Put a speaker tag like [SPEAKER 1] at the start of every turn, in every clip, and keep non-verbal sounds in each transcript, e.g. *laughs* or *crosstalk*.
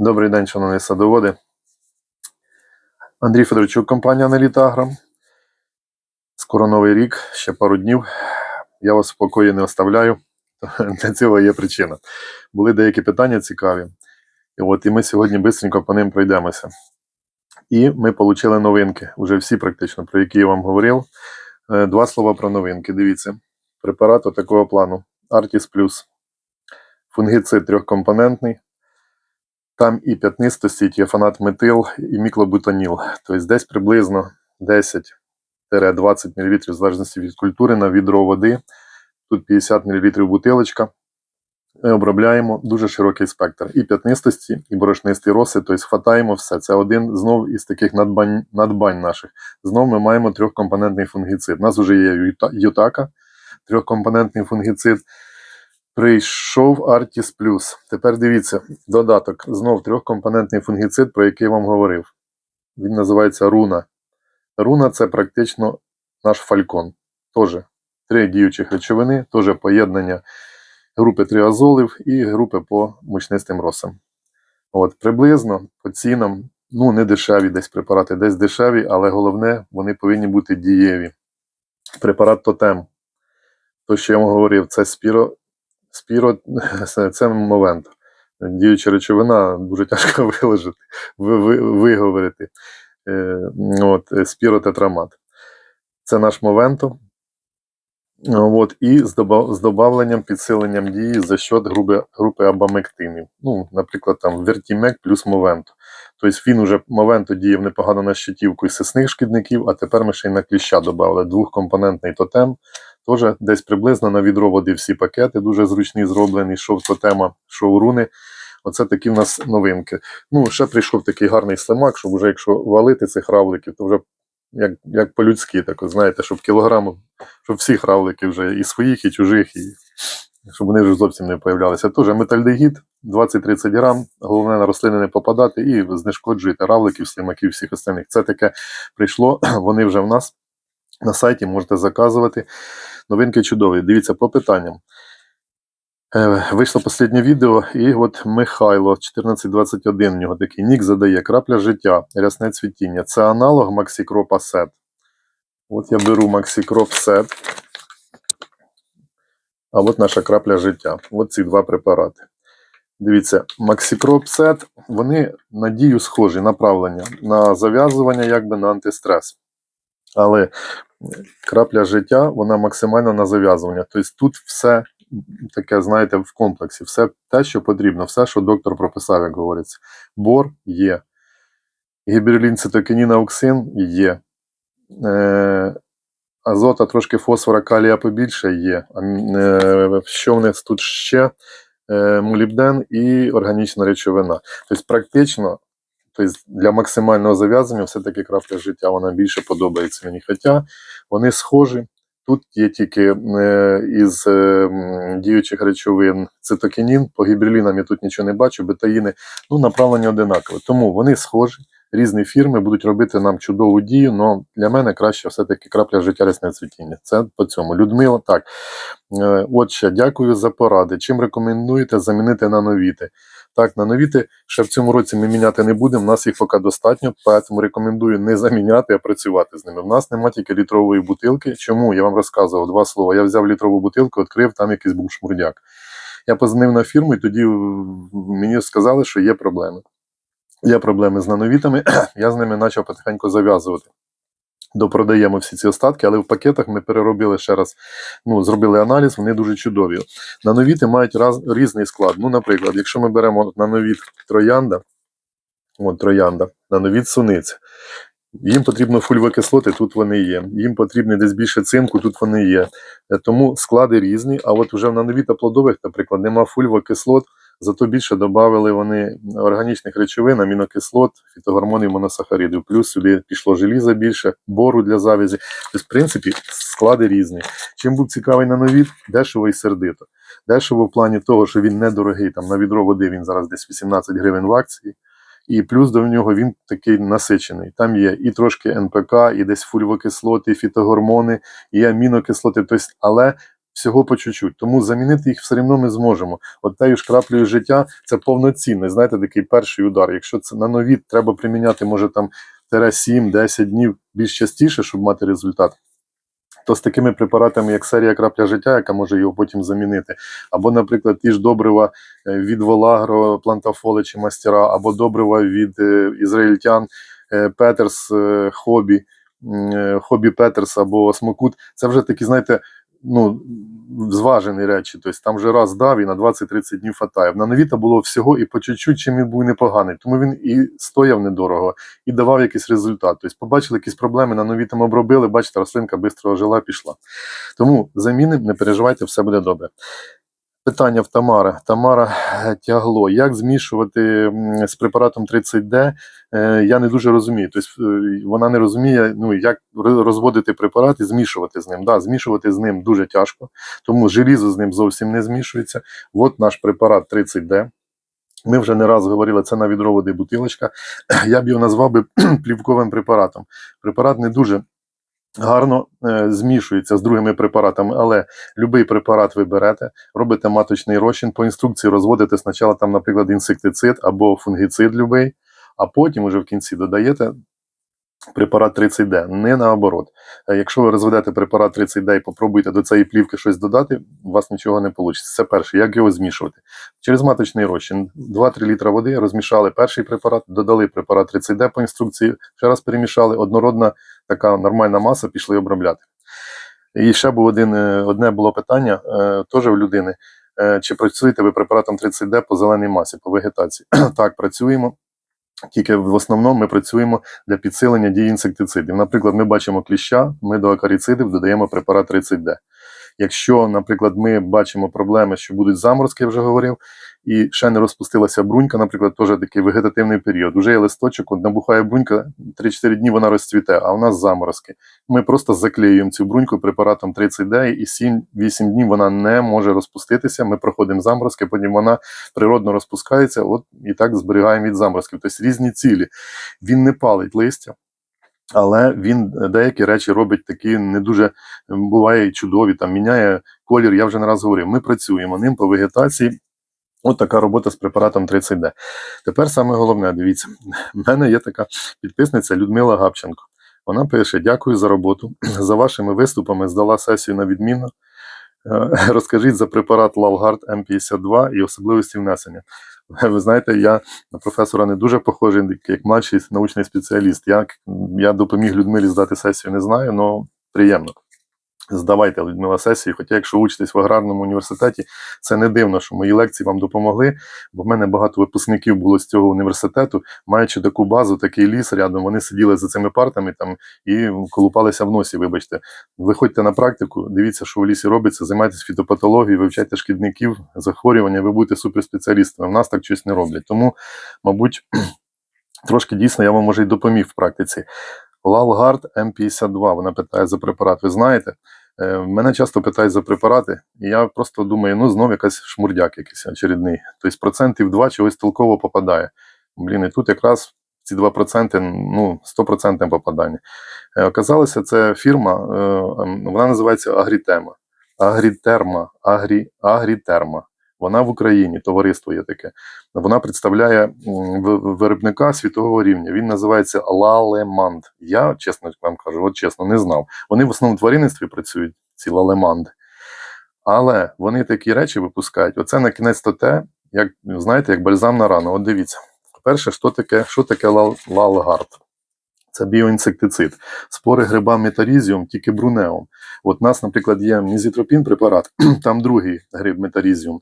[SPEAKER 1] Добрий день, шановні садоводи. Андрій Федорчук, компанія Аналітагра. Скоро новий рік, ще пару днів. Я вас в спокої не оставляю. *laughs* Для цього є причина. Були деякі питання цікаві. І от і ми сьогодні швидко по ним пройдемося. І ми отримали новинки, уже всі практично, про які я вам говорив. Е, Два слова про новинки. Дивіться, препарат такого плану Artis Plus. Фунгицид трьохкомпонентний. Там і п'ятнистость, і фанат метил, і міклобутаніл. Тобто десь приблизно 10-20 мл в залежності від культури на відро води. Тут 50 мл бутилочка. Е, Обробляємо дуже широкий спектр. І п'ятнистості, і борошнисті роси, тобто хватаємо все. Це один знов із таких надбань, надбань наших. Знов ми маємо трьохкомпонентний фунгіцид. У нас вже є Юта- Ютака, трьохкомпонентний фунгіцид. Прийшов Artis Plus. Тепер дивіться, додаток. Знов трьохкомпонентний фунгіцид, про який я вам говорив. Він називається Руна. Руна це практично наш фалькон. Теж три діючих речовини, теж поєднання групи триазолів і групи по мучнистим росам. От, приблизно по цінам, ну не дешеві десь препарати, десь дешеві, але головне, вони повинні бути дієві. Препарат Тотем. То, що я вам говорив, це спіро, спіро *laughs* це, момент. Діюча речовина дуже тяжко *laughs* виложити, ви, ви, виговорити. Е, от, спіротетрамат. Це наш Мовенто. От, і з, доба- з добавленням, підсиленням дії за счет групи, групи абамектинів. Ну, наприклад, там Вертімек плюс Мовенто. Тобто він уже Мовенто діяв непогано на щитівку і сисних шкідників, а тепер ми ще й на кліща додали двохкомпонентний тотем. Теж десь приблизно на відро води всі пакети, дуже зручні зроблені, що в тотема, що в руни. Оце такі в нас новинки. Ну, ще прийшов такий гарний слимак, щоб вже якщо валити цих равликів, то вже як, як по-людськи, так, знаєте, щоб кілограм, щоб всіх равликів вже і своїх, і чужих, і щоб вони вже зовсім не появлялися. Теж метальдегід 20-30 грам, головне на рослини не попадати і знешкоджуєте равликів, слимаків, всіх остальних. Це таке прийшло, *clears throat* вони вже в нас на сайті можете заказувати. Новинки чудові. Дивіться по питанням. Е, Вийшло останнє відео, і от Михайло 1421, у нього такий нік задає крапля життя, рясне цвітіння. Це аналог Максікропа Сет. От я беру Максікроп Сет. А от наша крапля життя. От ці два препарати. Дивіться, Максікроп Сет, вони на дію схожі, направлення на зав'язування, якби на антистрес. Але крапля життя, вона максимально на зав'язування. Тобто тут все таке, знаєте, в комплексі, все те, що потрібно, все, що доктор прописав, як говориться. Бор є. Гіберлін, цитокінін, ауксин є. Е, азота, трошки фосфора, калія побільше є. Е, що в нас тут ще? Е, молібден і органічна речовина. Тобто, практично тобто, для максимального зав'язання все-таки крапля життя вона більше подобається мені. Хоча вони схожі. Тут є тільки е, із е, діючих речовин цитокінін, по гібрилінам я тут нічого не бачу, бетаїни, ну, направлення одинакове. Тому вони схожі, різні фірми будуть робити нам чудову дію, але для мене краще все-таки крапля життя рясне цвітіння. Це по цьому. Людмила, так. Е, От дякую за поради. Чим рекомендуєте замінити на новіти? Так, на новіти ще в цьому році ми міняти не будемо, у нас їх поки достатньо, тому рекомендую не заміняти, а працювати з ними. У нас немає тільки літрової бутилки. Чому? Я вам розказував два слова. Я взяв літрову бутилку, відкрив, там якийсь був шмурдяк. Я позвонив на фірму, і тоді мені сказали, що є проблеми. Є проблеми з нановітами, *clears throat* я з ними почав потихеньку зав'язувати. Допродаємо всі ці остатки, але в пакетах ми переробили ще раз, ну, зробили аналіз, вони дуже чудові. Нановіти мають раз, різний склад. Ну, наприклад, якщо ми беремо нановіт троянда, от троянда, нановіт суниця, їм потрібно фульвокислоти, тут вони є. Їм потрібно десь більше цинку, тут вони є. Е, Тому склади різні. А от вже в нановіта плодових, наприклад, нема фульвокислот, зато більше додали вони органічних речовин, амінокислот, фітогормонів, моносахаридів. Плюс сюди пішло желіза більше, бору для завязі. Тобто, в принципі, склади різні. Чим був цікавий нановіт, дешево і сердито. Дешево в плані того, що він недорогий, там на відро води він зараз десь 18 гривень в акції. І плюс до нього він такий насичений. Там є і трошки НПК, і десь фульвокислоти, і фітогормони, і амінокислоти. Тобто, але всього по чуть-чуть. Тому замінити їх все одно ми зможемо. От тею ж краплею життя це повноцінний, знаєте, такий перший удар. Якщо це на нові треба приміняти, може там 7-10 днів більш частіше, щоб мати результат. То з такими препаратами, як серія крапля життя, яка може його потім замінити, або, наприклад, ті ж добрива е, від Волагро, Плантафоли чи мастера, або добрива від е, ізраїльтян е, Петерс, Хобі, Хобі Петерс або Смокут, це вже такі, знаєте, ну, зважені речі. Тобто там вже раз дав і на 20-30 днів фатаєв. На Навіта було всього і по чуть-чуть, чим він був непоганий. Тому він і стояв недорого, і давав якийсь результат. Тобто побачили якісь проблеми, на нові там обробили, бачите, рослинка швидко ожила, пішла. Тому заміни, не переживайте, все буде добре. Питання в Тамари. Тамара е, тягло. Як змішувати з препаратом 30D? Е, Я не дуже розумію. Тобто е, вона не розуміє, ну як розводити препарат і змішувати з ним. Да, змішувати з ним дуже тяжко, тому желізо з ним зовсім не змішується. От наш препарат 30D. Ми вже не раз говорили, це на відроводи бутилочка. *clears throat* Я б його назвав би *clears throat* плівковим препаратом. Препарат не дуже гарно е, змішується з другими препаратами, але будь-який препарат ви берете, робите маточний розчин, по інструкції розводите спочатку, там, наприклад, інсектицид або фунгіцид любий, а потім уже в кінці додаєте препарат 30D, не наоборот. Е, Якщо ви розведете препарат 30D і попробуєте до цієї плівки щось додати, у вас нічого не вийде. Це перше. Як його змішувати? Через маточний розчин 2-3 літра води розмішали перший препарат, додали препарат 30D по інструкції, ще раз перемішали, однородна така нормальна маса, пішли обробляти. І ще був один, е, одне було питання е, теж в людини. Е, Чи працюєте ви препаратом 30D по зеленій масі, по вегетації? *clears throat* так, працюємо. Тільки в основному ми працюємо для підсилення дії інсектицидів. Наприклад, ми бачимо кліща, ми до акаріцидів додаємо препарат 30D. Якщо, наприклад, ми бачимо проблеми, що будуть заморозки, я вже говорив, і ще не розпустилася брунька, наприклад, теж такий вегетативний період. Уже є листочок, от набухає брунька, 3-4 дні вона розцвіте, а у нас заморозки. Ми просто заклеюємо цю бруньку препаратом 30D, і 7-8 днів вона не може розпуститися. Ми проходимо заморозки, потім вона природно розпускається, от і так зберігаємо від заморозків. Тобто різні цілі. Він не палить листя. Але він деякі речі робить такі не дуже буває чудові, там міняє колір. Я вже не раз говорив. Ми працюємо ним по вегетації. От така робота з препаратом 30D. Тепер саме головне, дивіться, в мене є така підписниця Людмила Гапченко. Вона пише: Дякую за роботу. *clears throat* За вашими виступами здала сесію на відмінно. Е, *laughs* Розкажіть за препарат Lalgard М52 і особливості внесення. *laughs* Ви знаєте, я на професора не дуже похожий, як младший научний спеціаліст. Я, я допоміг Людмилі здати сесію, не знаю, але приємно. Здавайте Людмила сесії, хоча якщо учитесь в аграрному університеті, це не дивно, що мої лекції вам допомогли, бо в мене багато випускників було з цього університету, маючи таку базу, такий ліс рядом, вони сиділи за цими партами там і колупалися в носі, вибачте. Виходьте на практику, дивіться, що в лісі робиться, займайтесь фітопатологією, вивчайте шкідників, захворювання, ви будете суперспеціалістами. В нас так щось не роблять. Тому, мабуть, *clears throat* трошки дійсно я вам може й допоміг в практиці. Лалгард М52, вона питає за препарат. Ви знаєте, Мене часто питають за препарати, і я просто думаю, ну знов якась шмурдяк якийсь очередний. Тобто процентів 2 чогось толково попадає. Блін, і тут якраз ці 2% ну, 100% попадання. Е, Оказалося, це фірма, е, ем, вона називається Агрітема. Агрітерма, Агрі, Агрітерма. Вона в Україні, товариство є таке. Вона представляє виробника світового рівня. Він називається Лалеманд. Я, чесно вам кажу, от чесно, не знав. Вони в основному тваринництві працюють, ці лалеманди. Але вони такі речі випускають. Оце на кінець то те, як знаєте, як бальзам на рану. От дивіться. Перше, що таке, що таке лал, лалгард? Це біоінсектицид. Спори гриба метарізіум, тільки брунеум. От у нас, наприклад, є мізітропін препарат, *clears throat* там другий гриб метарізіум.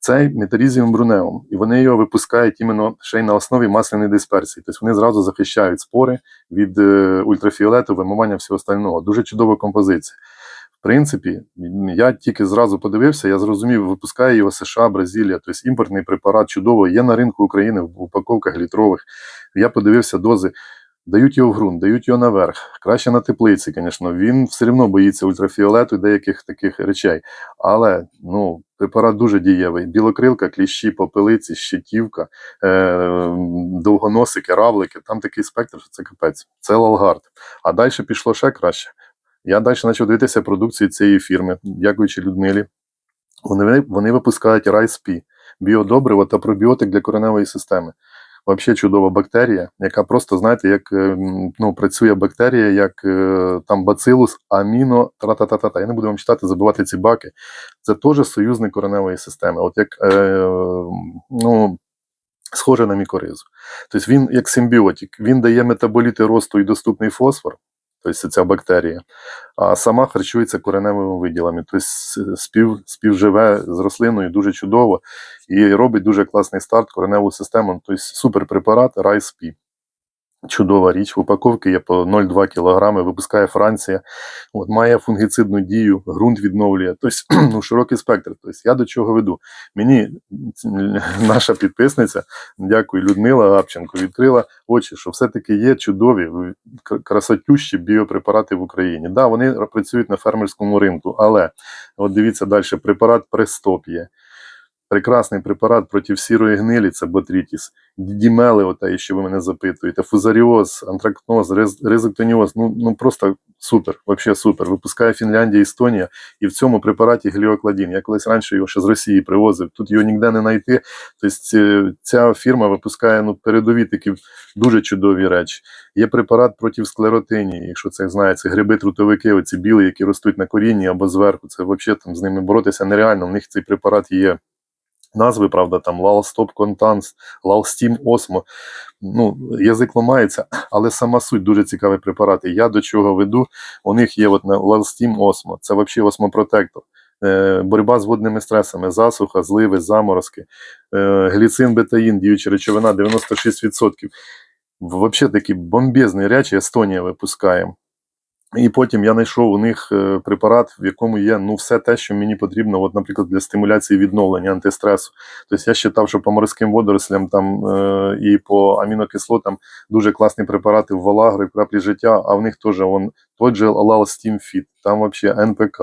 [SPEAKER 1] Цей метарізіум брунеум. І вони його випускають іменно ще й на основі масляної дисперсії. Тобто вони зразу захищають спори від е, ультрафіолету, вимивання всього остального. Дуже чудова композиція. В принципі, я тільки зразу подивився, я зрозумів, випускає його США, Бразилія, тобто імпортний препарат чудово, є на ринку України в упаковках літрових. Я подивився дози, дають його в ґрунт, дають його наверх. Краще на теплиці, звісно. Він все одно боїться ультрафіолету і деяких таких речей. Але ну, препарат дуже дієвий. Білокрилка, кліщі, попелиці, щитівка, е- довгоносики, равлики. Там такий спектр, що це капець. Це лалгард. А далі пішло ще краще. Я далі почав дивитися продукцію цієї фірми, дякуючи Людмилі. Вони, вони випускають RISP – біодобриво та пробіотик для кореневої системи. Взагалі чудова бактерія, яка просто, знаєте, як е, ну, працює бактерія, як е, там бацилус, аміно, тра-та-та-та-та. Я не буду вам читати, забивати ці баки. Це теж союзник кореневої системи. От як е, ну, схоже на мікоризу. Тобто він як симбіотик, він дає метаболіти росту і доступний фосфор, тобто ця бактерія, а сама харчується кореневими виділами. Тобто спів, співживе з рослиною дуже чудово і робить дуже класний старт кореневу систему. Тобто суперпрепарат RISP. Чудова річ. В упаковці є по 0,2 кг, випускає Франція. От, має фунгіцидну дію, ґрунт відновлює. Тобто, *clears throat* ну, широкий спектр. Тобто, я до чого веду? Мені *clears throat* наша підписниця, дякую, Людмила Гапченко, відкрила очі, що все-таки є чудові красотющі біопрепарати в Україні. Да, вони працюють на фермерському ринку, але от дивіться далі, препарат Престоп є. Прекрасний препарат проти сірої гнилі, це ботрітіс, дімели, ота, що ви мене запитуєте, фузаріоз, антракноз, рез- ризоктоніоз, ну, ну просто супер, взагалі супер. Випускає Фінляндія, Естонія, і в цьому препараті гліокладін. Я колись раніше його ще з Росії привозив, тут його ніде не знайти. Тобто ця фірма випускає ну, передові такі дуже чудові речі. Є препарат проти склеротинії, якщо це знаєте, гриби трутовики, оці білі, які ростуть на корінні або зверху. Це взагалі там з ними боротися нереально. У них цей препарат є. Назви, правда, там Lalstop Contans, Lalstim Osmo. Ну, язик ламається, але сама суть дуже цікаві препарати. Я до чого веду? У них є от на Lalstim Osmo, це взагалі осмопротектор. Е, боротьба з водними стресами, засуха, зливи, заморозки, е, гліцин, бетаїн, діюча речовина 96%. Взагалі такі бомбезні речі Естонія випускає. І потім я знайшов у них е, препарат, в якому є ну, все те, що мені потрібно, от, наприклад, для стимуляції відновлення антистресу. Тобто я вважав, що по морським водорослям там, е, і по амінокислотам дуже класні препарати в Валагро і краплі життя, а в них теж той же Alal Steam Fit, там взагалі НПК,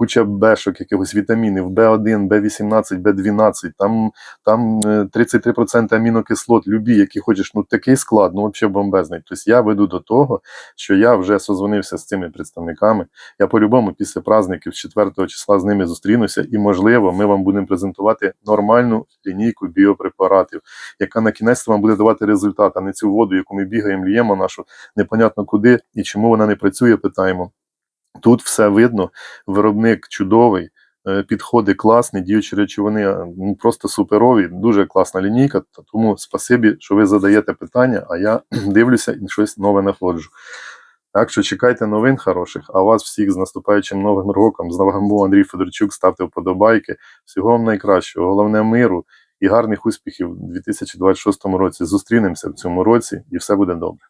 [SPEAKER 1] куча бешок, якихось вітамінів, В1, В18, В12, там, там е, 33% амінокислот, любі, які хочеш, ну такий склад, ну взагалі бомбезний. Тобто я веду до того, що я вже созвонився з цими представниками. Я по-любому після праздників з 4 числа з ними зустрінуся, і можливо, ми вам будемо презентувати нормальну лінійку біопрепаратів, яка на кінець вам буде давати результат, а не цю воду, яку ми бігаємо, ліємо нашу непонятно куди і чому вона не працює, питаємо. Тут все видно, виробник чудовий, е, підходи класні, діючі речовини е, ну, просто суперові, дуже класна лінійка. Тому спасибі, що ви задаєте питання, а я *clears throat* дивлюся і щось нове знаходжу. Так що чекайте новин хороших, а вас всіх з наступаючим новим роком. З вами був Андрій Федорчук. Ставте вподобайки. Всього вам найкращого, головне миру і гарних успіхів у 2026 році. Зустрінемося в цьому році, і все буде добре.